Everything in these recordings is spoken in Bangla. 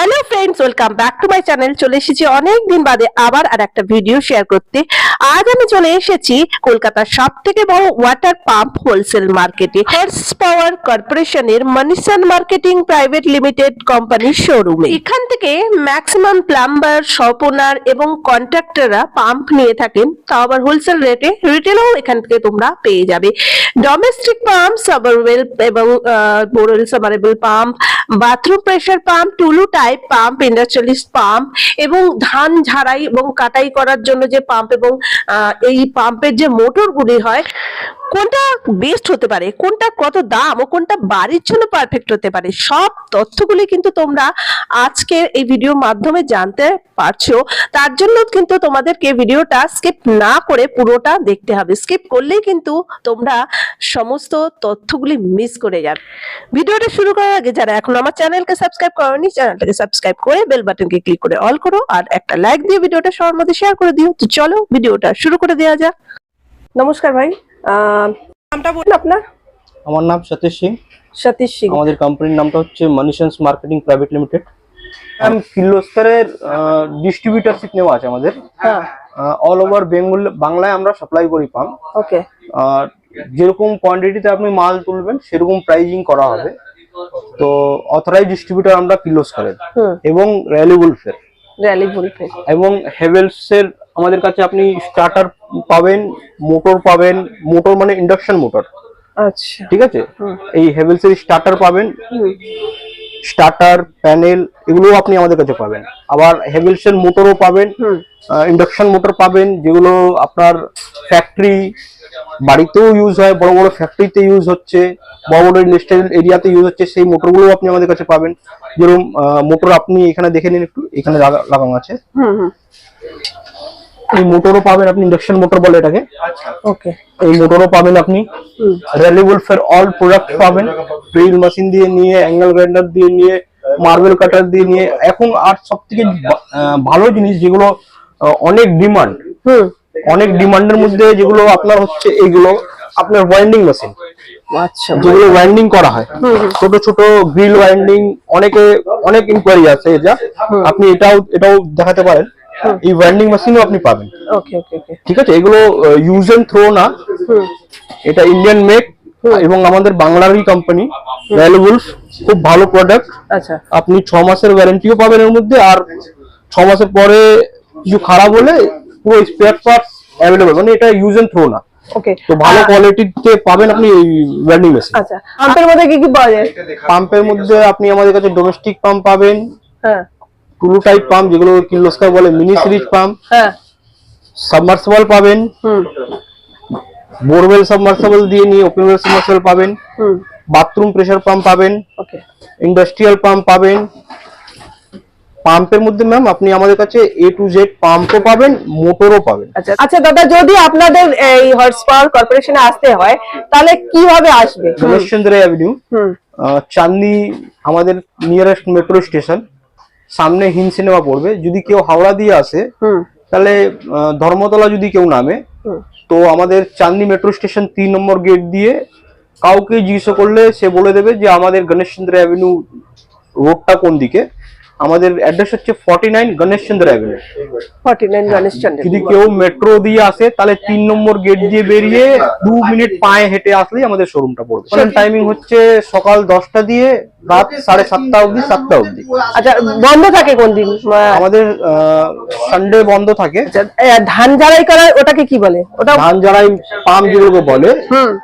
Hello friends welcome back to my channel চলে এসেছি অনেক দিন বাদে আবার আর একটা ভিডিও শেয়ার করতে। আজ আমি চলে এসেছি কলকাতার সব থেকে বড় ওয়াটার পাম্প হোলসেল মার্কেটে হর্স পাওয়ার কর্পোরেশনের মনিশান মার্কেটিং প্রাইভেট লিমিটেড কোম্পানির শোরুমে এখান থেকে ম্যাক্সিমাম প্লাম্বার শপনার এবং কন্ট্রাক্টররা পাম্প নিয়ে থাকেন। তাও আবার হোলসেল রেটে রিটেলও এখান থেকে তোমরা পেয়ে যাবে। ডোমেস্টিক পাম্প সাবারওয়েল এবং borewell submersible pump bathroom pressure pump Tullu type pump industrialist pump এবং ধান ঝাড়াই এবং কাটাই করার জন্য যে পাম্প এবং এই পাম্পের যে মোটরগুলি হয় কোনটা বেস্ট হতে পারে, কোনটা কত দাম ও কোনটা বাড়ির জন্য পারফেক্ট হতে পারে, সব তথ্যগুলি কিন্তু তোমরা আজকের এই ভিডিওর মাধ্যমে জানতে পারছ। তার জন্য কিন্তু তোমাদেরকে ভিডিওটা স্কিপ না করে পুরোটা দেখতে হবে। স্কিপ করলেই কিন্তু তোমরা সমস্ত তথ্যগুলি মিস করে যাবে। ভিডিওটা শুরু করার আগে যারা এখন আমার চ্যানেলকে সাবস্ক্রাইব করেনি, চ্যানেলটাকে সাবস্ক্রাইব করে বেল বাটনকে ক্লিক করে অল করো আর একটা লাইক দিয়ে ভিডিওটা সবার মধ্যে শেয়ার করে দিও। তো চলো ভিডিওটা শুরু করে দেওয়া যাক। নমস্কার ভাই। নামটা বলুন আপনার। আমার নাম সতীশ সিং। সতীশ সিং। আমাদের কোম্পানির নামটা হচ্ছে মনিশনস মার্কেটিং প্রাইভেট লিমিটেড কির্লোস্কারের ডিস্ট্রিবিউটারশিপ নেওয়া আছে আমাদের। হ্যাঁ। অল ওভার বেঙ্গল বাংলায় আমরা সাপ্লাই করি পাম্প ওকে আর যেরকম কোয়ান্টিটিতে আপনি মাল তুলবেন সেরকম প্রাইজিং করা হবে। তো অথরাইজ ডিস্ট্রিবিউটার আমরা কির্লোস্কারের এবং র্যালি উলফের র্যালি বলতে এবং হেভেলসের আমাদের কাছে আপনি স্টার্টার পাবেন মোটর পাবেন মোটর মানে ইন্ডাকশন মোটর আচ্ছা। ঠিক আছে। এই হেভেলসের স্টার্টার পাবেন। স্টার্টার প্যানেল এগুলোও আপনি আমাদের কাছে পাবেন। আবার হেভেলসের মোটরও পাবেন ইন্ডাকশন মোটর পাবেন যেগুলো আপনার ফ্যাক্টরি বাড়িতেও ইউজ হয় বড় বড় ফ্যাক্টরিতে ইউজ হচ্ছে বড় বড় ইন্ডাস্ট্রিয়াল এরিয়াতে ইউজ হচ্ছে সেই মোটরগুলো আপনি আমাদের কাছে পাবেন। যেরকম মোটর আপনি এখানে দেখে নিন একটু এখানে লাগা- লাগানো আছে। হুম হুম। এই মোটরও পাবেন আপনি ইন্ডাকশন মোটর বলে এটাকে। ওকে এই মোটরও পাবেন আপনি। হুম। রেলিবল ফের অল প্রোডাক্ট পাবেন। ড্রিল মেশিন দিয়ে নিয়ে অ্যাঙ্গেল গ্রাইন্ডার দিয়ে নিয়ে মার্বেল কাটার দিয়ে নিয়ে। এখন আর সব থেকে ভালো জিনিস যেগুলো অনেক ডিমান্ড হুম। অনেক ডিমান্ডের মধ্যে যেগুলো আপনার হচ্ছে এইগুলো আপনার ওয়াইন্ডিং মেশিন আচ্ছা। যেগুলো ওয়াইন্ডিং করা হয়। ছোট ছোট গ্রিল ওয়াইন্ডিং অনেকে অনেক ইনকোয়ারি আছে এটা আপনি এটাও এটাও দেখাতে পারেন। এই ওয়াইন্ডিং মেশিনও আপনি পাবেন। ওকে ওকে ওকে ঠিক আছে? এগুলো ইউজ এন্ড থ্রো না। এটা ইন্ডিয়ান মেড এবং আমাদের বাংলারই কোম্পানি ভ্যালুবলস খুব ভালো প্রোডাক্ট আচ্ছা। আপনি ছ মাসের ওয়ারেন্টিও পাবেন এর মধ্যে আর ছ মাসের পরে কিছু খারাপ হলে পুরো স্পেয়ার পার্টস অ্যাভেলেবল মানে এটা ইউজ এন্ড থ্রো না। ওকে তো ভালো কোয়ালিটিতে পাবেন আপনি ওয়েল্ডিং মেশিন আচ্ছা পাম্পের মধ্যে কি কি পাওয়া যায়? পাম্পের মধ্যে আপনি আমাদের কাছে ডোমেস্টিক পাম্প পাবেন। হ্যাঁ। টুলু টাইপ পাম্প যেগুলো কির্লোস্কার বলে মিনি সিরিজ পাম্প হ্যাঁ। সাবমার্সিবল পাবেন। বোরওয়েল সাবমার্সিবল দিয়ে নিয়ে ওপেন ওয়েল সাবমার্সিবল পাবেন। বাথরুম প্রেসার পাম্প পাবেন। ইন্ডাস্ট্রিয়াল পাম্প পাবেন। পাম্পের মধ্যে ম্যাম আপনি আমাদের কাছে এ টু জেড পাম্পও পাবেন মোটরও পাবেন। আচ্ছা আচ্ছা দাদা যদি আপনাদের এই হর্স পাওয়ার কর্পোরেশনে আসতে হয় তাহলে কীভাবে আসবে? গণেশচন্দ্র অ্যাভিনিউ চাঁদনি আমাদের নিয়ারেস্ট মেট্রো স্টেশন সামনে হিন সিনেমা পড়বে। যদি কেউ হাওড়া দিয়ে আসে তাহলে ধর্মতলা যদি কেউ নামে তো আমাদের চাঁদনি মেট্রো স্টেশন তিন নম্বর গেট দিয়ে কাউকে জিজ্ঞাসা করলে সে বলে দেবে যে আমাদের গণেশচন্দ্র অ্যাভিনিউ রোডটা কোন দিকে। আমাদের অ্যাড্রেস হচ্ছে forty nine Ganeshchandra avenue forty nine যদি কেউ মেট্রো দিয়ে আসে তাহলে তিন নম্বর গেট দিয়ে বেরিয়ে দু মিনিট পায়ে হেঁটে আসলেই আমাদের শোরুমটা পড়বে। টাইমিং হচ্ছে সকাল দশটা দিয়ে রাত সাড়ে সাতটা অবধি সাতটা অবধি। আচ্ছা বন্ধ থাকে কোন দিন? আমাদের সানডে বন্ধ থাকে। আচ্ছা, ধান ঝাড়াই করার ওটাকে কি বলে? ওটা ধান যারাই পাম্প যেগুলোকে বলে।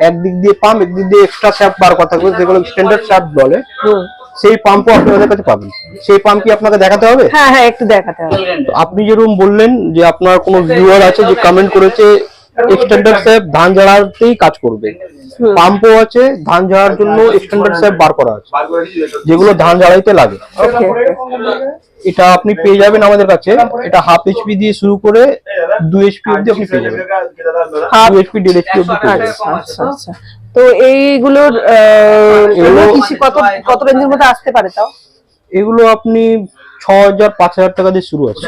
একদিক দিয়ে পাম্প একদিক দিয়ে এক্সট্রা শ্যাফট বার কথা বলে যেগুলো স্ট্যান্ডার্ড শ্যাফট বলে। সেই পাম্পও আপনাদের কাছে পাবেন। সেই পাম্প কি আপনাকে দেখাতে হবে? হ্যাঁ হ্যাঁ একটু দেখাতে হবে। তো আপনি যেরকম বললেন যে আপনার কোনো ভিউয়ার আছে যে কমেন্ট করেছে এক্সটেন্ডার স্যাপ ধান ঝাড়াতেই কাজ করবে। পাম্পও আছে ধান ঝাড়ার জন্য এক্সটেন্ডার স্যাপ বার করা আছে। যেগুলো ধান ঝাড়াইতে লাগে। এটা আপনি পেয়ে যাবেন আমাদের কাছে। এটা হাফ এইচপি দিয়ে শুরু করে দু এইচপি অব্দি আপনি পেয়ে যাবেন। হাফ এইচপি দেড় এইচপি অব্দি পেয়ে যাবেন। আচ্ছা আচ্ছা আচ্ছা। তো এইগুলোর কত কত রেঞ্জের মধ্যে আসতে পারে তাও? এগুলো আপনি ছ হাজার পাঁচ হাজার টাকা দিয়ে শুরু আছে।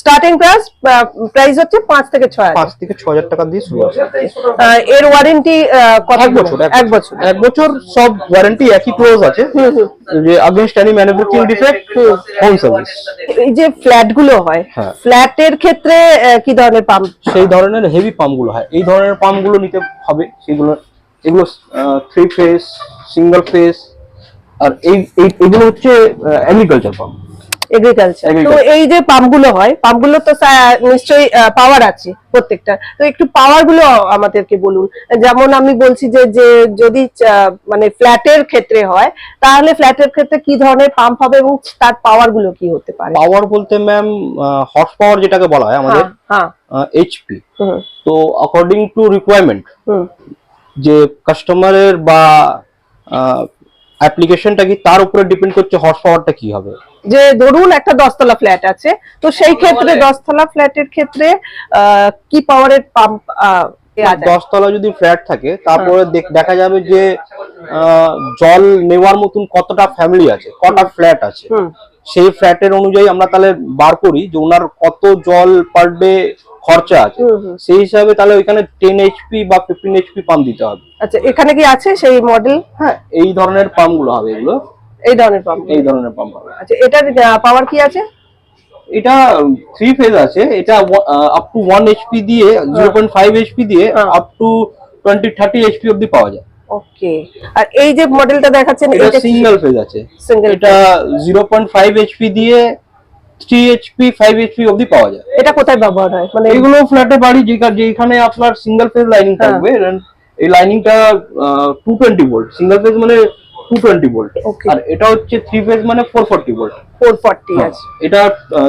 স্টার্টিং প্রাইস প্রাইস হচ্ছে পাঁচ থেকে ছয় পাঁচ থেকে ছ হাজার টাকা দিয়ে শুরু আছে। এর ওয়ারেন্টি কত এক বছর এক বছর। এক বছর সব ওয়ারেন্টি একই ক্লোজ আছে। যে against any manufacturing defect home. Service এই যে ফ্ল্যাটগুলো হয় হ্যাঁ। ফ্ল্যাটের ক্ষেত্রে কি ধরনের পাম্প সেই ধরনের হেভি পাম্পগুলো হয়। এই ধরনের পাম্পগুলো নিতে হবে। সেগুলো এগুলো থ্রি ফেস সিঙ্গেল ফেস আর এই এই- এগুলো হচ্ছে এগ্রিকালচার পাম্প এগ্রিকালচার তো এই যে পাম্পগুলো হয় পাম্পগুলো তো নিশ্চয়ই পাওয়ার আছে প্রত্যেকটা তো একটু পাওয়ারগুলো আমাদেরকে বলুন। যেমন আমি বলছি যে যে যদি মানে ফ্ল্যাটের ক্ষেত্রে হয় তাহলে ফ্ল্যাটের ক্ষেত্রে কি ধরনের পাম্প হবে এবং তার পাওয়ারগুলো কি হতে পারে? পাওয়ার বলতে ম্যাম হর্স পাওয়ার যেটাকে বলা হয় আমাদের হ্যাঁ হ্যাঁ। এইচপি তো অ্যাকর্ডিং টু রিকোয়ারমেন্ট যে কাস্টমারের বা অ্যাপ্লিকেশনটা কি তার উপরে ডিপেন্ড করছে হর্স পাওয়ারটা কি হবে? যে ধরুন একটা দশতলা ফ্ল্যাট আছে তো সেই ক্ষেত্রে দশতলা ফ্ল্যাটের ক্ষেত্রে আহ, কি পাওয়ারের পাম্প দশতলা যদি ফ্ল্যাট থাকে তারপরে দেখ- দেখা যাবে যে আহ, জল নেওয়ার মতন কতটা ফ্যামিলি আছে কটা ফ্ল্যাট আছে। সেই ফ্ল্যাটের অনুযায়ী আমরা তাহলে বার করি যে ওনার কত জল পার ডে খরচা আছে। সেই হিসাবে তাহলে ওইখানে টেন এইচপি বা ফিফটিন এইচপি পাম্প দিতে হবে। আচ্ছা এখানে কি আছে সেই মডেল হ্যাঁ। এই ধরনের পাম্পগুলো হবে এগুলো। এই ধরনের পাম্প এই ধরনের পাম্প হবে। আচ্ছা এটার পাওয়ার কি আছে? এটা থ্রি ফেজ আছে। এটা আপ টু ওয়ান এইচপি দিয়ে জিরো পয়েন্ট ফাইভ এইচপি দিয়ে। Up to twenty thirty HP অব্দি পাওয়া যায়। ওকে। আর এই যে মডেলটা দেখাচ্ছেন এটা সিঙ্গেল ফেজ আছে। সিঙ্গেল এটা জিরো পয়েন্ট ফাইভ এইচপি দিয়ে থ্রি এইচপি ফাইভ এইচপি পাওয়া যায়। এটা কোথায় ব্যবহার হয়? মানে এগুলো ফ্ল্যাটে বাড়ি যেখানে আপনার সিঙ্গেল ফেজ লাইনিং হ্যাঁ। থাকবে এই লাইনিংটা two twenty volt single phase মানে টু টোয়েন্টি ভোল্ট আর এটা হচ্ছে থ্রি ফেজ মানে four forty volt four forty আছে এটা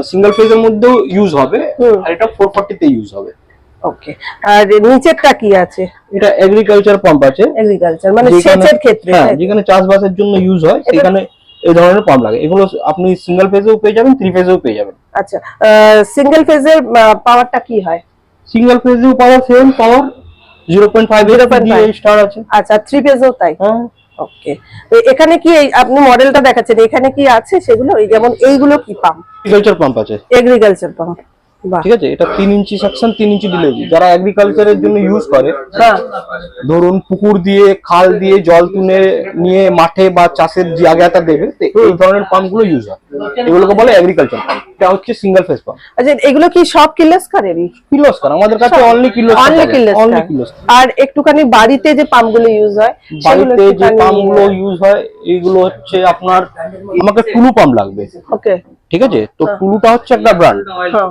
সিঙ্গেল ফেজের মধ্যেও ইউজ হবে। আর এটা ফোর ফোর্টিতে ইউজ হবে। ওকে আর নিচেরটা কি আছে? এটা এগ্রিকালচার পাম্প আছে। এগ্রিকালচার মানে সেচের ক্ষেত্রে হ্যাঁ যেখানে চাষবাসের জন্য ইউজ হয় সেখানে এই ধরনের পাম্প লাগে। এগুলো আপনি সিঙ্গেল ফেজেও পেয়ে যাবেন থ্রি ফেজেও পেয়ে যাবেন। আচ্ছা সিঙ্গেল ফেজের পাওয়ারটা কি হয়? Single ফেজেও power same power zero point five 0.5 দিয়ে স্টার আছে। আচ্ছা থ্রি ফেজেও তাই? হ্যাঁ। ওকে তো এখানে কি আপনি মডেলটা দেখাচ্ছেন এখানে কি আছে সেগুলো? যেমন এইগুলো কি পাম্প এগ্রিকালচার পাম্প আছে। এগ্রিকালচার পাম্প ঠিক আছে? এটা তিন ইঞ্চি সেকশন তিন ইঞ্চি ডিলেভি যারা এগ্রিকালচারের জন্য ইউজ করে হ্যাঁ ধরুন পুকুর দিয়ে খাল দিয়ে জল তুলে নিয়ে মাঠে বা চাষের জায়গাটা দেবে এই ধরনের পাম্পগুলো ইউজ হয়। এগুলোকে বলে এগ্রিকালচার পাম্প এটা হচ্ছে সিঙ্গেল ফেজ পাম্প আচ্ছা এগুলো কি সব কির্লোস্কারেরই কিলোস্কার আমাদের কাছে অনলি কিলো অনলি অনলি কির্লোস্কার কিলোস্কার আর একটুখানি বাড়িতে যে পাম্পগুলো ইউজ হয় বাড়িতে যে পাম্পগুলো ইউজ হয় এইগুলো হচ্ছে আপনার আমাকে টুলু পাম্প লাগবে। ওকে ঠিক আছে? তো টুলুটা হচ্ছে একটা ব্র্যান্ড হ্যাঁ।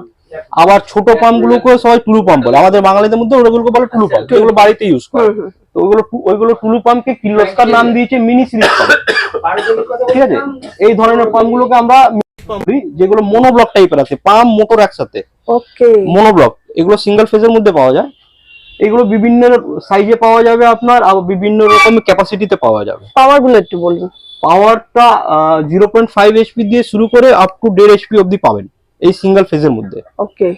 আবার ছোট পাম্প গুলোকে সবাই টুলু পাম্প বলে। আমাদের বাঙালিদের মধ্যে ওগুলোকে বলে টুলু পাম্প। এগুলো বাড়িতে ইউজ করে। তো ওইগুলো ওইগুলো টুলু পাম্পকে কির্লোস্কার নাম দিয়েছে মিনি সিরিজ পাম্প। ঠিক আছে? এই ধরনের পাম্প গুলোকে আমরা যেগুলো মনোব্লক টাইপের আছে। পাম্প মোটর একসাথে। ওকে মনোব্লক এগুলো সিঙ্গেল ফেজের মধ্যে পাওয়া যায়। এগুলো বিভিন্ন সাইজে পাওয়া যাবে আপনার আবার বিভিন্ন রকম ক্যাপাসিটিতে পাওয়া যাবে। পাওয়ারগুলো একটু বলুন। পাওয়ারটা জিরো পয়েন্ট ফাইভ এইচপি দিয়ে শুরু করে আপ টু দেড় এইচপি অব্দি পাবেন। এই সিঙ্গেল ফেজের মধ্যে। ওকে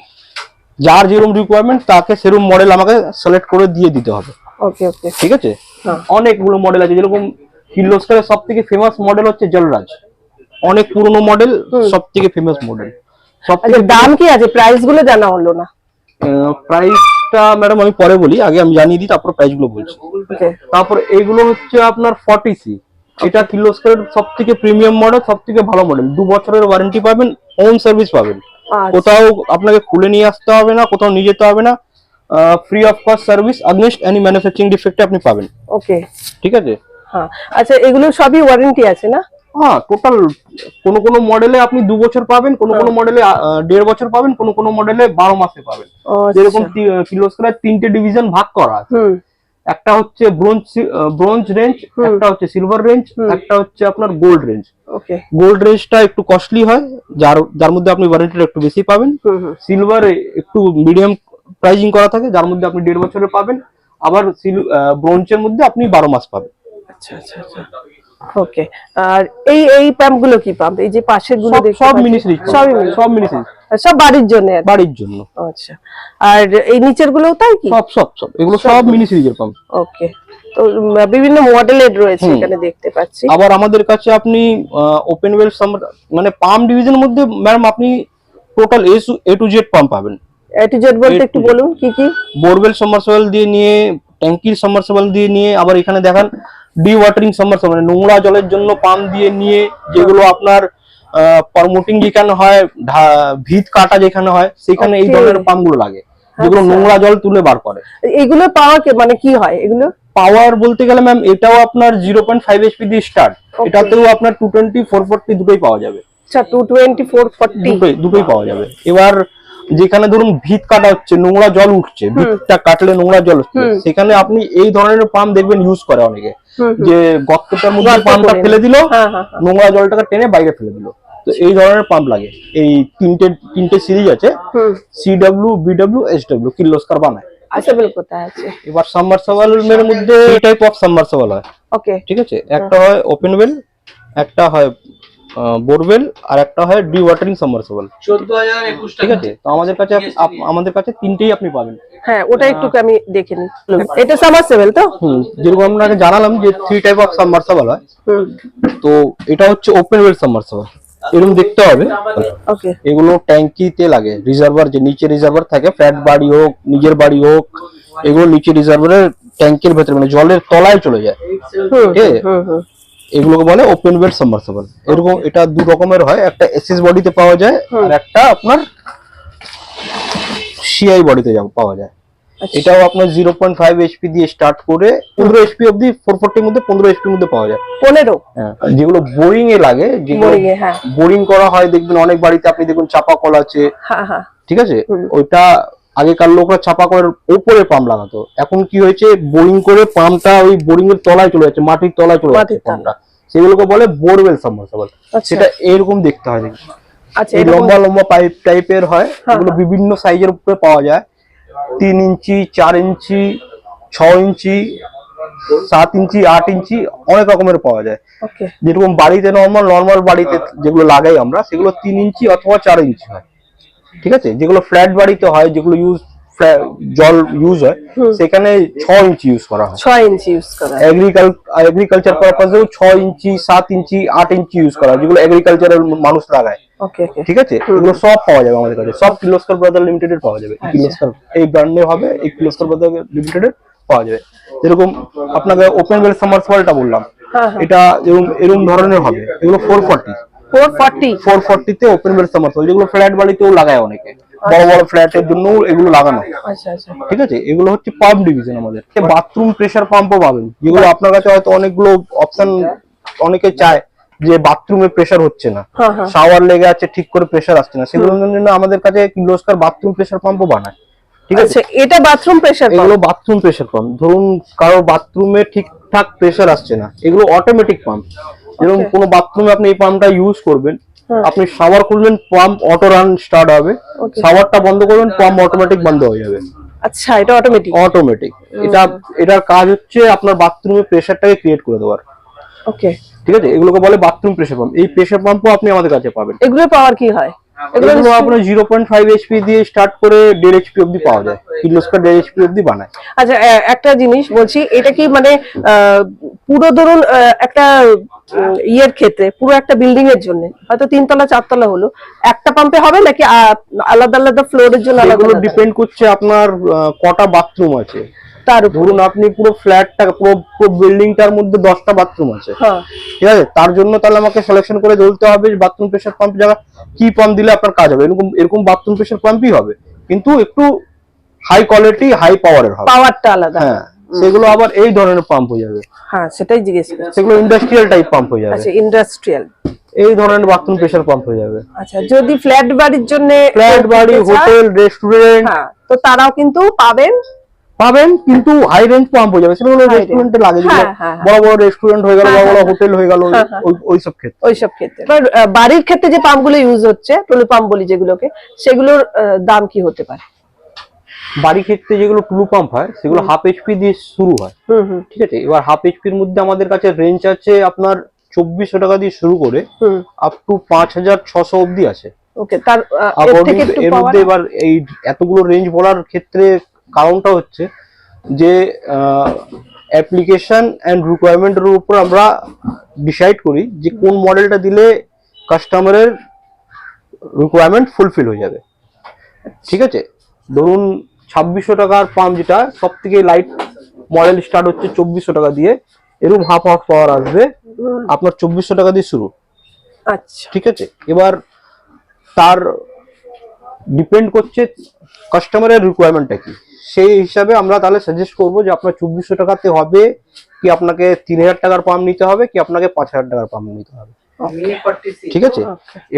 যার যেরকম রিকোয়ারমেন্ট তাকে সেরকম মডেল আমাকে সিলেক্ট করে দিয়ে দিতে হবে। ওকে ওকে ঠিক আছে? হ্যাঁ। অনেকগুলো মডেল আছে যেরকম কির্লোস্কারের সব থেকে ফেমাস মডেল হচ্ছে জলরাজ। অনেক পুরনো মডেল সব থেকে ফেমাস মডেল সব দাম কি আছে? প্রাইসগুলো জানা হলো না। প্রাইসটা ম্যাডাম আমি পরে বলি আগে আমি জানিয়ে দিই তারপর প্রাইসগুলো বলছি তারপর এগুলো হচ্ছে আপনার ফর্টি সি এটা কির্লোস্কারের সব থেকে প্রিমিয়াম মডেল সব থেকে ভালো মডেল দু বছরের ওয়ারেন্টি পাবেন হোম সার্ভিস পাবেন। আচ্ছা। কোথাও আপনাকে খুলে নিয়ে আসতে হবে না কোথাও নিয়ে যেতে হবে না। Free of cost service against any manufacturing ডিফেক্টে আপনি পাবেন। ওকে ঠিক আছে? হ্যাঁ। আচ্ছা এগুলো সবই ওয়ারেন্টি আছে না? হ্যাঁ টোটাল কোন কোন মডেলে আপনি দু বছর পাবেন কোন কোন মডেলে দেড় বছর পাবেন কোন কোন মডেলে বারো মাসে পাবেন। যেরকম আচ্ছা। তিনটে ডিভিশন ভাগ করা আছে। একটা হচ্ছে ব্রোঞ্জ ব্রোঞ্জ রেঞ্জ একটা হচ্ছে সিলভার রেঞ্জ একটা হচ্ছে আপনার গোল্ড রেঞ্জ। ওকে। গোল্ড রেঞ্জটা একটু কস্টলি হয় যার যার মধ্যে আপনি ওয়ারেন্টিটা একটু বেশি পাবেন। সিলভার একটু মিডিয়াম প্রাইজিং করা থাকে যার মধ্যে আপনি দেড় বছরে পাবেন। আবার ব্রোঞ্জের মধ্যে আপনি বারো মাস পাবেন। আচ্ছা আচ্ছা আচ্ছা। ওকে আর এই এই পাম্পগুলো কি পাম্প এই যে পাশেরগুলো সব- সব মিনি সিরিজ সব মিনি সিরিজ সব বাড়ির জন্য বাড়ির জন্য। আচ্ছা। আর এই নিচের গুলোও তাই কি? সব সব সব। এগুলো সব মিনি সিরিজের পাম্প ওকে তো বিভিন্ন মডেলের রয়েছে এখানে দেখতে পাচ্ছি। আবার আমাদের কাছে আপনি ওপেন ওয়েল মানে পাম্প ডিভিশনের মধ্যে ম্যাডাম আপনি total A to Z pump পাবেন। এ টু জেড বলতে একটু বলুন কি কি? বোরওয়েল সাবমার্সিবল দিয়ে নিয়ে ট্যাঙ্কির সাবমার্সিবল দিয়ে নিয়ে আবার এখানে দেখান ডি ওয়াটারিং সাবমার্সিবল মানে নোংরা জলের জন্য পাম্প দিয়ে নিয়ে যেগুলো আপনার পারমোটিং যেখানে হয় ভিত কাটা যেখানে হয় সেখানে এই. ধরনের পাম্পগুলো লাগে যেগুলো আচ্ছা। নোংরা জল তুলে বার করে এগুলো পাওয়া কে মানে কি হয় এগুলো পাওয়ার বলতে গেলে ম্যাম এটাও আপনার জিরো পয়েন্ট ফাইভ এইচপি দিয়ে স্টার্ট. এটাতেও আপনার টু টোয়েন্টি ফোর ফোরটি দুটোই পাওয়া যাবে আচ্ছা টু টোয়েন্টি ফোর ফোরটি দুটোই পাওয়া যাবে এবার যেখানে ধরুন ভিত কাটা হচ্ছে নোংরা জল উঠছে ভিতটা কাটলে নোংরা জল হুম। সেখানে আপনি এই ধরনের পাম্প দেখবেন ইউজ করে অনেকে। যে গর্তটার মধ্যে পাম্পটা ফেলে দিল হ্যাঁ, হ্যাঁ, হ্যাঁ। নোংরা জলটাকে টেনে বাইরে ফেলে দিল। তো এই ধরনের পাম্প লাগে। এই তিনটে তিনটে সিরিজ আছে। সিডব্লিউ বিডব্লিউ এসডব্লিউ কির্লোস্কার বানায়। আইসেবল কোথায় আছে? এবার সাবমার্সাবল এর মধ্যে এই টাইপ অফ সাবমার্সাবল হয়। ওকে ঠিক আছে? একটা হয় ওপেন ওয়েল একটা হয় বোরওয়েল আর একটা হয় ডি ওয়াটারিং সাবমার্সিবল ঠিক আছে? তো আমাদের কাছে আমাদের কাছে তিনটেই আপনি পাবেন। হ্যাঁ ওটা একটু আমি দেখে নিই। এটা সামারসেবল তো? হুম যেরকম আপনাকে জানালাম যে থ্রি টাইপ অফ সাবমার্সিবল হয়। তো এটা হচ্ছে ওপেন ওয়েল সাবমার্সিবল এরকম দেখতে হবে। ওকে এগুলো ট্যাঙ্কিতে লাগে রিজার্ভার যে নিচে রিজার্ভার থাকে ফ্ল্যাট বাড়ি হোক নিজের বাড়ি হোক এগুলো নিচে রিজার্ভারের ট্যাঙ্কের ভেতরে মানে জলের তলায় চলে যায়। ঠিক আছে? এগুলোকে বলে ওপেন ওয়েল সাবমার্সিবল এরকম এটা দু রকমের হয় একটা এসএস বডিতে পাওয়া যায় আর একটা আপনার সিআই বডিতে পাওয়া যায়। আচ্ছা। এটাও আপনার জিরো পয়েন্ট ফাইভ এইচপি দিয়ে স্টার্ট করে পনেরো এইচপি অব্দি ফোর ফোরটির মধ্যে পনেরো এইচপির মধ্যে পাওয়া যায়। পনেরো? হ্যাঁ, যেগুলো বোরিং এ লাগে যেগুলো এ, হ্যাঁ। বোরিং করা হয় দেখবেন অনেক বাড়িতে আপনি দেখবেন চাপা কল আছে হ্যাঁ হ্যাঁ। ঠিক আছে? ওইটা আগেকার লোকরা চাপা কলের উপরে পাম্প লাগাতো। এখন কি হয়েছে? বোরিং করে পাম্পটা ওই বোরিং এর তলায় চলে যাচ্ছে মাটির তলায় চলে যাচ্ছে পাম্পটা সেগুলোকে বলে বোরওয়েল সাবমার্সিবল আচ্ছা। সেটা এরকম দেখতে হয় দেখুন আচ্ছা এই লম্বা লম্বা পাইপ টাইপের হয় হ্যাঁ, এগুলো হ্যাঁ। বিভিন্ন সাইজের উপরে পাওয়া যায়। তিন ইঞ্চি চার ইঞ্চি ছ ইঞ্চি সাত ইঞ্চি আট ইঞ্চি অনেক রকমের পাওয়া যায়। যেরকম বাড়িতে নর্মাল নর্মাল বাড়িতে যেগুলো লাগাই আমরা সেগুলো তিন ইঞ্চি অথবা চার ইঞ্চি হয়। ঠিক আছে? যেগুলো ফ্ল্যাট বাড়িতে হয় যেগুলো ইউজ জল ইউজ হয় সেখানে ছ ইঞ্চি ইউজ করা হয়। ছয় ইঞ্চি ইউজ করা এগ্রিকালচার পারপাসেও ছ ইঞ্চি সাত ইঞ্চি আট ইঞ্চি ইউজ করা যেগুলো এগ্রিকালচারের মানুষ লাগায়। ঠিক আছে? এগুলো সব পাওয়া যাবে আমাদের কাছে। সব কিলোস্কার ব্রাদার লিমিটেডের পাওয়া যাবে। আচ্ছা। কিলোস্কার এই ব্র্যান্ডে হবে এই কিলোস্কার ব্রাদার লিমিটেডের পাওয়া যাবে। যেরকম আপনাকে ওপেন ওয়েল সামার্সিবলটা বললাম। হ্যাঁ হ্যাঁ। এটা এরকম এরকম ধরনের হবে। এগুলো four forty four forty four open well submersible যেগুলো ফ্ল্যাট বাড়িতেও লাগায় অনেকে। বড় বড় ফ্ল্যাটের জন্য এগুলো লাগানো। আচ্ছা আচ্ছা। ঠিক আছে? এগুলো হচ্ছে পাম্প ডিভিশন আমাদের। বাথরুম প্রেসার পাম্পও পাবেন। যেগুলো আপনার কাছে হয়তো অনেকগুলো অপশন অনেকে চায় যে বাথরুমে প্রেসার হচ্ছে না। হ্যাঁ হ্যাঁ। শাওয়ার লেগে আছে ঠিক করে প্রেসার আসছে না। সেগুলোর জন্য আমাদের কাছে কির্লোস্কার বাথরুম প্রেসার পাম্পও বানায়। ঠিক আছে? আচ্ছা এটা বাথরুম প্রেসার এগুলো বাথরুম প্রেসার পাম্প ধরুন কারও বাথরুমে ঠিকঠাক প্রেসার আসছে না। এগুলো অটোমেটিক পাম্প যেরকম কোন বাথরুমে আপনি এই পাম্পটা ইউজ করবেন হ্যাঁ। আপনি শাওয়ার করবেন পাম্প অটো রান স্টার্ট হবে। শাওয়ারটা বন্ধ করবেন পাম্প অটোমেটিক বন্ধ হয়ে যাবে। আচ্ছা এটা অটোমেটিক অটোমেটিক এটা এটার কাজ হচ্ছে আপনার বাথরুমে প্রেসারটাকে ক্রিয়েট করে দেওয়ার। ওকে ঠিক আছে? এগুলোকে বলে বাথরুম প্রেসার পাম্প এই প্রেসার পাম্পও আপনি আমাদের কাছে পাবেন। এগুলো পাওয়ার কি হয়? এগুলো এগুলো আপনার জিরো পয়েন্ট ফাইভ এইচপি দিয়ে স্টার্ট করে দেড় এইচপি অব্দি পাওয়া যায়। কির্লোস্কার দেড় এইচপি অব্দি বানায়। আচ্ছা একটা জিনিস বলছি এটা কি মানে পুরো ধরুন একটা ইয়ের ক্ষেত্রে পুরো একটা বিল্ডিং এর জন্য হয়তো তিনতলা চারতলা হলো একটা পাম্পে হবে নাকি আলাদা আলাদা ফ্লোরের জন্য আলাদা? ডিপেন্ড করছে আপনার কটা বাথরুম আছে। তার ধরুন আপনি পুরো ফ্ল্যাটটা পুরো পুরো বিল্ডিংটার মধ্যে দশটা বাথরুম আছে। হ্যাঁ। ঠিক আছে? তার জন্য তাহলে আমাকে সিলেকশন করে বলতে হবে বাথরুম প্রেসার পাম্প জায়গা কি পাম্প দিলে আপনার কাজ হবে। এরকম এরকম বাথরুম প্রেসার পাম্পই হবে। কিন্তু একটু হাই কোয়ালিটি হাই পাওয়ারের হবে। পাওয়ারটা আলাদা। হ্যাঁ। সেগুলো আবার এই ধরনের পাম্প হয়ে যাবে। হ্যাঁ সেটাই জিজ্ঞেস সেগুলো ইন্ডাস্ট্রিয়াল টাইপ পাম্প হয়ে যাবে। আচ্ছা ইন্ডাস্ট্রিয়াল এই ধরনের বাথরুম প্রেসার পাম্প হয়ে যাবে। আচ্ছা যদি ফ্ল্যাট বাড়ির জন্য ফ্ল্যাট বাড়ি হোটেল রেস্টুরেন্ট হ্যাঁ তো তারাও কিন্তু পাবেন। পাবেন কিন্তু হাই রেঞ্জ পাম্প হয়ে যাবে সেগুলো রেস্টুরেন্টে লাগে। বড় বড় রেস্টুরেন্ট হয়ে গেল হ্যাঁ, বড় বড় হোটেল হয়ে। গেল হ্যাঁ, হ্যাঁ। ওই- ওইসব ক্ষেত্রে। ওইসব ক্ষেত্রে। বাড়ির ক্ষেত্রে যে পাম্পগুলো ইউজ হচ্ছে টুলু পাম্প বলি যেগুলোকে সেগুলোর দাম কি হতে পারে? বাড়ি ক্ষেত্রে যেগুলো টুলু পাম্প হয় সেগুলো হাফ এইচপি দিয়ে শুরু হয়। ঠিক আছে? এবার হাফ এইচপির মধ্যে আমাদের কাছে রেঞ্জ আছে আপনার চব্বিশশো টাকা দিয়ে শুরু করে হুম। আপ টু পাঁচ হাজার ছশো অব্দি আছে। ওকে তার এর থেকে একটু এর মধ্যে এবার এই এতগুলো রেঞ্জ বলার ক্ষেত্রে কারণটা হচ্ছে যে অ্যাপ্লিকেশন অ্যান্ড রিকোয়ারমেন্টের উপর আমরা ডিসাইড করি যে কোন মডেলটা দিলে কাস্টমারের রিকোয়ারমেন্ট ফুলফিল হয়ে যাবে। ঠিক আছে? ধরুন ছাব্বিশশো টাকার পাম্প যেটা সব থেকে লাইট মডেল স্টার্ট হচ্ছে চব্বিশশো টাকা দিয়ে এরকম হাফ হাফ পাওয়ার আসবে আপনার চব্বিশশো টাকা দিয়ে শুরু। আচ্ছা। ঠিক আছে? এবার তার ডিপেন্ড করছে কাস্টমারের রিকোয়ারমেন্টটা কি? সেই হিসাবে আমরা তাহলে সাজেস্ট করব যে আপনার চব্বিশশো টাকাতে হবে কি আপনাকে তিন হাজার টাকার পাম্প নিতে হবে কি আপনাকে পাঁচ হাজার টাকার পাম্প নিতে হবে। ঠিক আছে?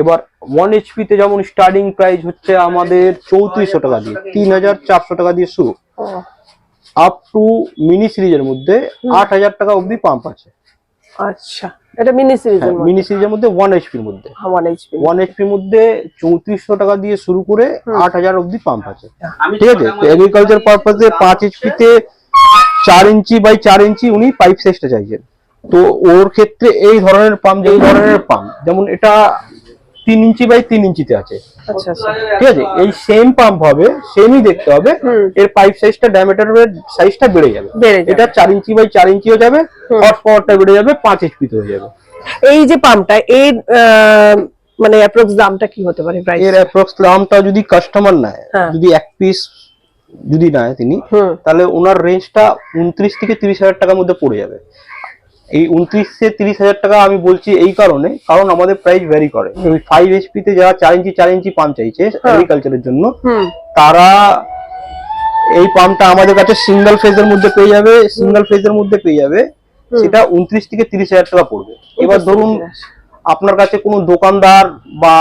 এবার ওয়ান এইচপি তে যেমন স্টার্টিং প্রাইস হচ্ছে আমাদের চৌত্রিশশো টাকা দিয়ে তিন হাজার চারশো টাকা দিয়ে শুরু। আপ টু মিনি সিরিজের মধ্যে আট হাজার টাকা অব্দি পাম্প আছে। আচ্ছা এটা মিনি সিরিজের মধ্যে? মিনি সিরিজের মধ্যে ওয়ান এইচপির মধ্যে। ওয়ান এইচপি 1 এইচপি এর মধ্যে চৌত্রিশশো টাকা দিয়ে শুরু করে আট হাজার অবধি পাম্প আছে। ঠিক আছে? এগ্রিকালচার পারপাসে পাঁচ এইচপি তে চার ইঞ্চি বাই চার ইঞ্চি উনি পাইপ সাইজটা চাইছেন। তো ওর ক্ষেত্রে এই ধরনের পাম্প যেই ধরনের পাম্প যেমন এটা তিন ইঞ্চি বাই তিন ইঞ্চিতে আছে। আচ্ছা আচ্ছা। ঠিক আছে? এই সেম পাম্প হবে সেমই দেখতে হবে। এর পাইপ সাইজটা ডায়ামিটারের সাইজটা বেড়ে যাবে। এটা চার ইঞ্চি বাই চার ইঞ্চি হয়ে যাবে হর্স পাওয়ারটা বেড়ে যাবে পাঁচ এইচপি হয়ে যাবে। এই যে পাম্পটা এর আহ, মানে অ্যাপ্রক্স দামটা কি হতে পারে প্রাইস এর অ্যাপ্রক্স দামটা যদি কাস্টমার নেয় হ্যাঁ। যদি এক পিস যদি নেয় তিনি তাহলে ওনার রেঞ্জটা উনত্রিশ থেকে তিরিশ হাজার টাকার মধ্যে পড়ে যাবে। এই উনত্রিশ থেকে তিরিশ হাজার টাকা আমি বলছি এই কারণে কারণ আমাদের প্রাইস ভ্যারি করে। ওই ফাইভ এইচপি তে যারা চার ইঞ্চি চার ইঞ্চি পাম্প চাইছে এগ্রিকালচারের জন্য তারা এই পাম্পটা আমাদের কাছে সিঙ্গেল ফেজের মধ্যে পেয়ে যাবে সিঙ্গেল ফেজের মধ্যে পেয়ে যাবে সেটা উনত্রিশ থেকে তিরিশ হাজার টাকা পড়বে। এবার ধরুন আপনার কাছে কোনো দোকানদার বা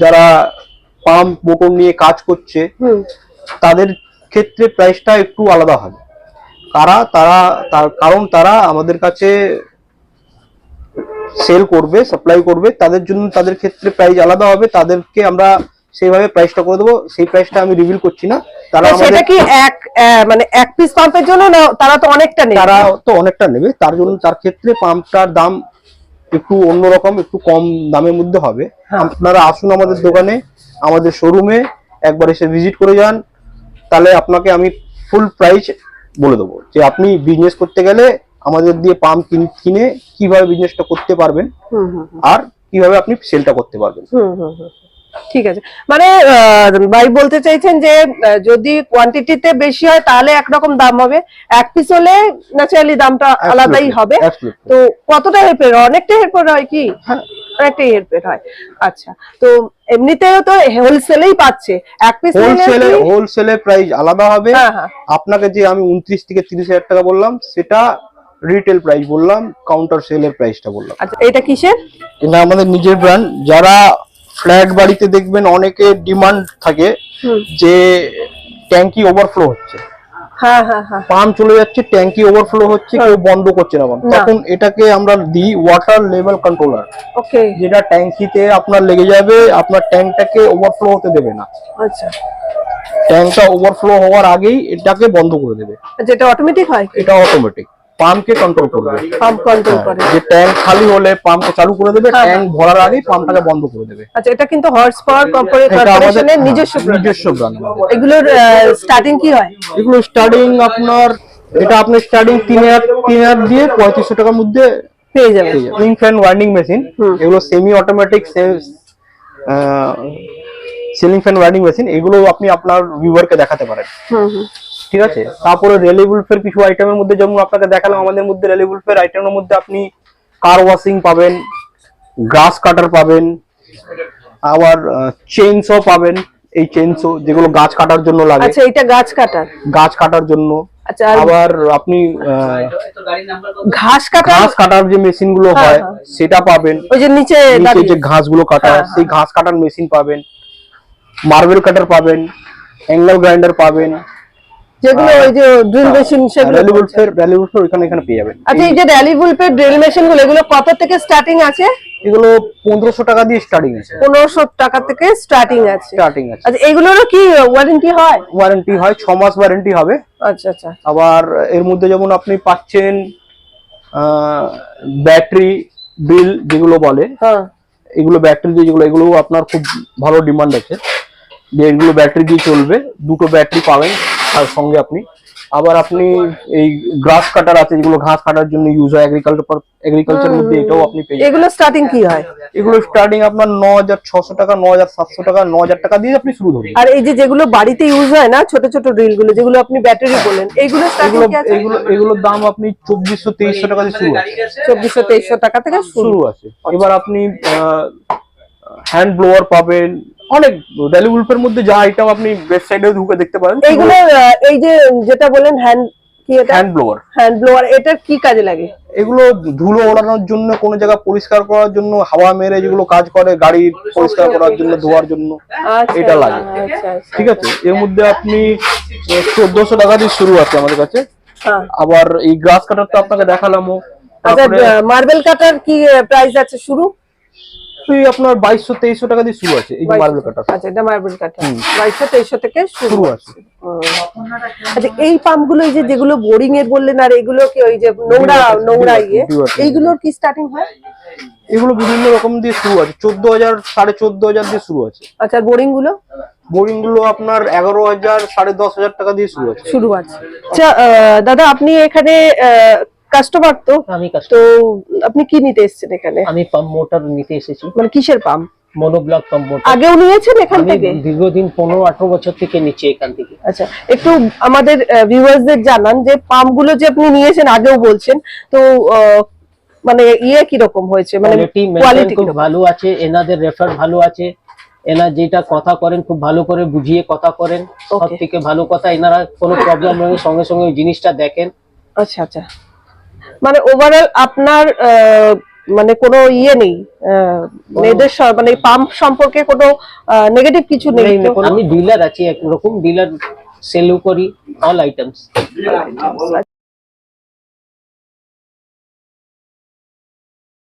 যারা পাম্প মোটর নিয়ে কাজ করছে তাদের ক্ষেত্রে প্রাইসটা একটু আলাদা হবে। কারা তারা তার কারণ তারা আমাদের কাছে সেল করবে সাপ্লাই করবে তাদের জন্য তাদের ক্ষেত্রে প্রাইস আলাদা হবে তাদেরকে আমরা সেইভাবে প্রাইসটা করে দেবো সেই প্রাইসটা আমি রিভিল করছি না। তারা সেটা কি এক মানে এক পিস পাম্পের জন্য না তারা তো অনেকটা নেই তারা তো অনেকটা নেবে তার জন্য তার ক্ষেত্রে পাম্পটার দাম একটু অন্যরকম একটু কম দামের মধ্যে হবে। হ্যাঁ। আপনারা আসুন আমাদের দোকানে আমাদের শোরুমে একবার এসে ভিজিট করে যান। তাহলে আপনাকে আমি ফুল প্রাইস বলে দেবো যে আপনি বিজনেস করতে গেলে আমাদের দিয়ে পাম্প কিনে কীভাবে বিজনেসটা করতে পারবেন আর কীভাবে আপনি সেলটা করতে পারবেন। হুম হুম হুম। ঠিক আছে। মানে ভাই বলতে চাইছেন যে যদি কোয়ান্টিটিতে বেশি হয় তাহলে একরকম দাম হবে। এক পিস হলে ন্যাচারালি দামটা আলাদাই হবে। তো কতটা হয় অনেকটা হেরফের হয় কি? হেরফের হয়। আচ্ছা তো এমনিতেও তো হোলসেলেই পাচ্ছে। এক পিস হোলসেলে হোলসেলে প্রাইস আলাদা হবে। হ্যাঁ, হ্যাঁ। আপনাকে যে আমি উনত্রিশ থেকে তিরিশ হাজার টাকা বললাম সেটা রিটেল প্রাইস বললাম কাউন্টার সেলের প্রাইসটা বললাম। আচ্ছা এটা কিসের? এটা আমাদের নিজের ব্র্যান্ড যারা ফ্ল্যাট বাড়িতে দেখবেন অনেকে ডিমান্ড থাকে যে ট্যাঙ্কি ওভারফ্লো হচ্ছে। পাম্প চলে যাচ্ছে ট্যাঙ্কি ওভারফ্লো হচ্ছে কেউ বন্ধ করছে না। তখন এটাকে আমরা দিই ওয়াটার লেভেল কন্ট্রোলার ওকে যেটা ট্যাঙ্কিতে আপনার লেগে যাবে আপনার ট্যাঙ্কটাকে ওভারফ্লো হতে দেবে না। আচ্ছা। ট্যাঙ্কটা ওভারফ্লো হওয়ার আগেই এটাকে বন্ধ করে দেবে। যেটা অটোমেটিক হয়? এটা অটোমেটিক পাম্পকে কন্ট্রোল করবে পাম্প কন্ট্রোল করে যে ট্যাঙ্ক খালি হলে পাম্পকে চালু করে দেবে হ্যাঁ, ট্যাঙ্ক ভরার আগেই পাম্পটাকে বন্ধ করে দেবে। আচ্ছা এটা কিন্তু হর্স পাওয়ার কর্পোরেশনের নিজস্ব হ্যাঁ, নিজস্ব ব্র্যান্ড এগুলোর স্টার্টিং কি হয়? এগুলো স্টার্টিং আপনার এটা আপনার স্টার্টিং তিন হাজার তিন হাজার দিয়ে পঁয়ত্রিশশো টাকার মধ্যে পেয়ে যাবে সিলিং ফ্যান ওয়ার্নিং মেশিন এগুলো সেমি অটোমেটিক সিলিং ফ্যান ওয়ার্নিং মেশিন এগুলো আপনি আপনার ভিউয়ারকে দেখাতে পারেন। হুম হুম। ঠিক আছে? তারপরে রেলিবুলফের কিছু আইটেমের মধ্যে যেমন আপনাকে দেখালাম আমাদের মধ্যে রেলিবুলফের আইটেমের মধ্যে আপনি কার ওয়াশিং পাবেন গ্রাস কাটার পাবেন আবার চেইনসও পাবেন। এই চেইনসও যেগুলো গাছ কাটার জন্য লাগে। আচ্ছা এটা গাছ কাটার? গাছ কাটার জন্য। আচ্ছা আবার আপনি ঘাস কাটার? ঘাস কাটার যে মেশিনগুলো হ্যাঁ, হয় হ্যাঁ। সেটা পাবেন। ওই যে নিচে যে ঘাসগুলো কাটা হ্যাঁ, সেই ঘাস কাটার মেশিন পাবেন। মার্বেল কাটার পাবেন অ্যাঙ্গেল গ্রাইন্ডার পাবেন। যেগুলো ওই যে ড্রিল মেশিন সেগুলো বলছেন। রেলিবুলফের রেলিবুলফের ওখানে এখানে পেয়ে যাবেন। আচ্ছা এই যে ড্রিল মেশিনগুলো এগুলো কত থেকে স্টার্টিং আছে? এগুলো পনেরোশো টাকা দিয়ে স্টার্টিং আছে। পনেরোশো টাকা থেকে স্টার্টিং আছে। স্টার্টিং আছে। আচ্ছা এগুলোরও কি ওয়ারেন্টি হয়? ওয়ারেন্টি হয় ছ মাস ওয়ারেন্টি হবে। আচ্ছা আচ্ছা। আবার এর মধ্যে যেমন আপনি পাচ্ছেন ব্যাটারি বিল যেগুলো বলে হ্যাঁ। এগুলো ব্যাটারি দিয়ে যেগুলো এগুলো আপনার খুব ভালো ডিমান্ড আছে। যে এগুলো ব্যাটারি দিয়ে চলবে দুটো ব্যাটারি পাবেন। তার সঙ্গে আপনি। আবার আপনি এই গ্রাস কাটার আছে যেগুলো ঘাস কাটার জন্য ইউজ হয় এগ্রিকালচার এগ্রিকালচার মধ্যে এটাও আপনি পেয়ে এগুলো স্টার্টিং কি হয়? এগুলো স্টার্টিং আপনার ন হাজার ছশো টাকা ন হাজার সাতশো টাকা ন হাজার টাকা দিয়ে আপনি শুরু ধরুন। আর এই যে যেগুলো বাড়িতে ইউজ হয় না ছোট ছোট ড্রিলগুলো যেগুলো আপনি ব্যাটারি বলেন এইগুলো স্টার্টিং এগুলো কি আছে? এগুলো এগুলোর দাম আপনি চব্বিশশো তেইশশো টাকা দিয়ে শুরু আছে। চব্বিশশো তেইশশো টাকা থেকে শুরু। শুরু আছে। এবার আপনি হ্যান্ড ব্লোয়ার পাবেন অনেক ডেলি উল্পের মধ্যে যা আইটেম আপনি ওয়েবসাইটে ঢুকে দেখতে পারেন এইগুলো এই যে যেটা বলেন হ্যান্ড কি এটা? হ্যান্ড ব্লোয়ার হ্যান্ড ব্লোয়ার এটার কি কাজে লাগে? এগুলো ধুলো ওড়ানোর জন্য কোনো জায়গা পরিষ্কার করার জন্য হাওয়া মেরে যেগুলো কাজ করে গাড়ি পরিষ্কার করার জন্য ধোয়ার জন্য আচ্ছা, এটা লাগে। আচ্ছা আচ্ছা। ঠিক আছে? এর মধ্যে আপনি চোদ্দশো টাকা দিয়ে শুরু আছে আমাদের কাছে। হ্যাঁ। আবার এই গ্রাস কাটার তো আপনাকে দেখালামও। আচ্ছা মার্বেল কাটার কি প্রাইস আছে শুরু? এই আপনার বাইশশো তেইশশো টাকা দিয়ে শুরু আছে এই মার্বেল আচ্ছা এটা মার্বেল বাইশশো তেইশশো থেকে শুরু আছে। আচ্ছা এই পাম্পগুলো যে যেগুলো বোরিং এর বললেন আর এগুলো কি ওই যে নোংরা নোংরা ইয়ে এইগুলোর কি স্টার্টিং হয়? এগুলো বিভিন্ন রকম দিয়ে শুরু আছে চোদ্দ হাজার সাড়ে চোদ্দ হাজার দিয়ে শুরু আছে। আচ্ছা বোরিংগুলো বোরিংগুলো আপনার এগারো হাজার সাড়ে দশ হাজার টাকা দিয়ে শুরু আছে। শুরু আছে। আচ্ছা দাদা আপনি এখানে কাস্টমার তো আমি তো আপনি কি নিতে এসেছেন এখানে? আমি পাম্প মোটর নিতে এসেছি। মানে কিসের পাম্প মনোব্লক পাম্প মোটর আগেও নিয়েছেন এখান থেকে? দীর্ঘদিন পনেরো আঠারো বছর থেকে নিচ্ছি এখান থেকে। আচ্ছা একটু আমাদের ভিউয়ার্সদের জানান যে পাম্পগুলো যে আপনি নিয়েছেন আগেও বলছেন তো মানে ইয়ে কি রকম হয়েছে? মানে কোয়ালিটি খুব ভালো আছে এনাদের রেফার ভালো আছে এনার যেটা কথা করেন খুব ভালো করে বুঝিয়ে কথা করেন। সব থেকে ভালো কথা এনারা কোনো প্রবলেম নেই সঙ্গে সঙ্গে ওই জিনিসটা দেখেন। আচ্ছা আচ্ছা। মানে ওভারঅল আপনার আহ, মানে কোনো ইয়ে নেই আহ, মেয়েদের মানে পাম্প সম্পর্কে কোনো নেগেটিভ কিছু নেই আমি ডিলার আছি একরকম ডিলার সেলও করি অল আইটেমস